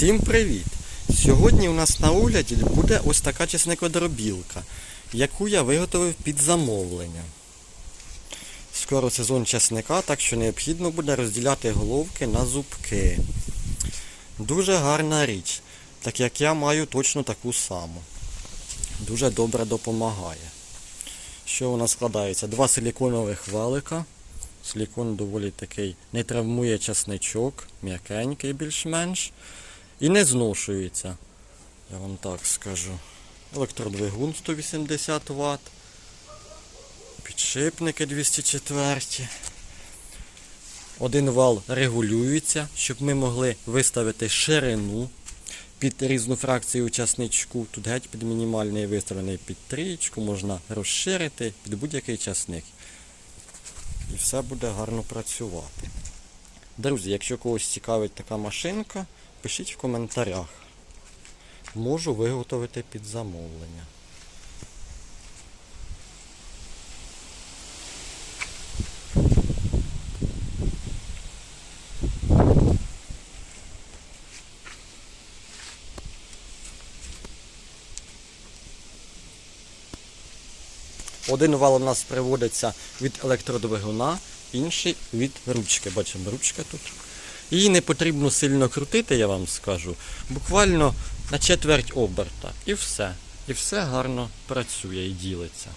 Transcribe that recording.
Всім привіт! Сьогодні у нас на огляді буде ось така чесникодробілка, яку я виготовив під замовлення. Скоро сезон чесника, так що необхідно буде розділяти головки на зубки. Дуже гарна річ, так як я маю точно таку саму. Дуже добре допомагає. Що вона складається? Два силіконових валика. Силікон доволі такий не травмує часничок, м'якенький більш-менш. І не зношується. Я вам так скажу. Електродвигун 180 Вт. Підшипники 204. Один вал регулюється, щоб ми могли виставити ширину під різну фракцію часничку. Тут геть під мінімальний виставлений під трієчку, можна розширити під будь-який часник. І все буде гарно працювати. Друзі, якщо когось цікавить така машинка, пишіть в коментарях. Можу виготовити під замовлення. Один вал у нас приводиться від електродвигуна, інший від ручки. Бачимо, ручка тут. Її не потрібно сильно крутити, я вам скажу. Буквально на четверть оберта. І все. І все гарно працює і ділиться.